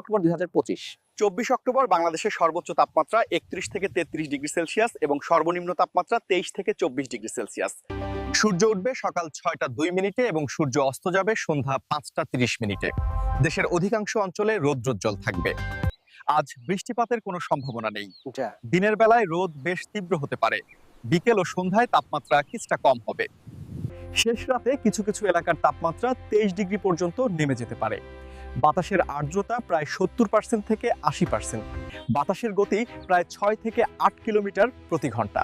October দুই হাজার পঁচিশ। চব্বিশ অক্টোবর বাংলাদেশের সর্বোচ্চ তাপমাত্রা একত্রিশ থেকে তেত্রিশ ডিগ্রি সেলসিয়াস এবং সর্বনিম্ন তাপমাত্রা তেইশ থেকে চব্বিশ ডিগ্রি সেলসিয়াস। সূর্য উঠবে সকাল ছয়টা দুই মিনিটে এবং সূর্য অস্ত যাবে সন্ধ্যা পাঁচটা তিরিশ মিনিটে। দেশের অধিকাংশ অঞ্চলে রৌদ্রোজ্জ্বল থাকবে। আজ বৃষ্টিপাতের কোনো সম্ভাবনা নেই। দিনের বেলায় রোদ বেশ তীব্র হতে পারে। বিকেল ও সন্ধ্যায় তাপমাত্রা কিছুটা কম হবে। শেষ রাতে কিছু কিছু এলাকার তাপমাত্রা তেইশ ডিগ্রি পর্যন্ত নেমে যেতে পারে। বাতাসের আর্দ্রতা প্রায় সত্তর পার্সেন্ট থেকে আশি পার্সেন্ট বাতাসের গতি প্রায় ছয় থেকে আট কিলোমিটার প্রতি ঘণ্টা।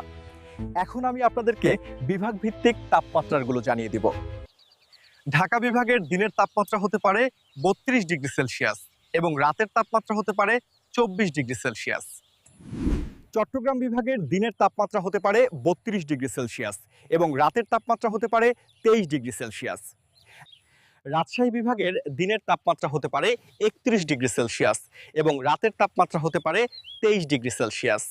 এখন আমি আপনাদেরকে বিভাগ ভিত্তিক তাপমাত্রাগুলো জানিয়ে দিব। ঢাকা বিভাগের দিনের তাপমাত্রা হতে পারে বত্রিশ ডিগ্রি সেলসিয়াস এবং রাতের তাপমাত্রা হতে পারে চব্বিশ ডিগ্রি সেলসিয়াস। চট্টগ্রাম বিভাগের দিনের তাপমাত্রা হতে পারে বত্রিশ ডিগ্রি সেলসিয়াস এবং রাতের তাপমাত্রা হতে পারে তেইশ ডিগ্রি সেলসিয়াস। রাজশাহী বিভাগের দিনের তাপমাত্রা হতে পারে একত্রিশ ডিগ্রি সেলসিয়াস এবং রাতের তাপমাত্রা হতে পারে তেইশ ডিগ্রি সেলসিয়াস।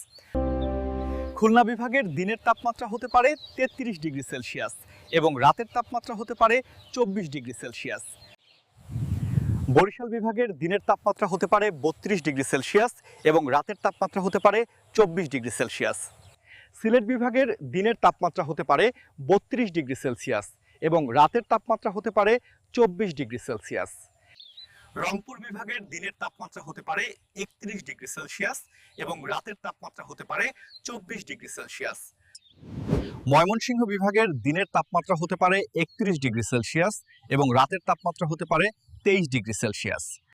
খুলনা বিভাগের দিনের তাপমাত্রা হতে পারে তেত্রিশ ডিগ্রি সেলসিয়াস এবং রাতের তাপমাত্রা হতে পারে চব্বিশ ডিগ্রি সেলসিয়াস। বরিশাল বিভাগের দিনের তাপমাত্রা হতে পারে বত্রিশ ডিগ্রি সেলসিয়াস এবং রাতের তাপমাত্রা হতে পারে চব্বিশ ডিগ্রি সেলসিয়াস। সিলেট বিভাগের দিনের তাপমাত্রা হতে পারে বত্রিশ ডিগ্রি সেলসিয়াস। এবং রাতের তাপমাত্রা হতে পারে চব্বিশ ডিগ্রি সেলসিয়াস। রংপুর বিভাগের দিনের তাপমাত্রা হতে পারে একত্রিশ ডিগ্রি সেলসিয়াস এবং রাতের তাপমাত্রা হতে পারে চব্বিশ ডিগ্রি সেলসিয়াস। ময়মনসিংহ বিভাগের দিনের তাপমাত্রা হতে পারে একত্রিশ ডিগ্রি সেলসিয়াস এবং রাতের তাপমাত্রা হতে পারে তেইশ ডিগ্রি সেলসিয়াস।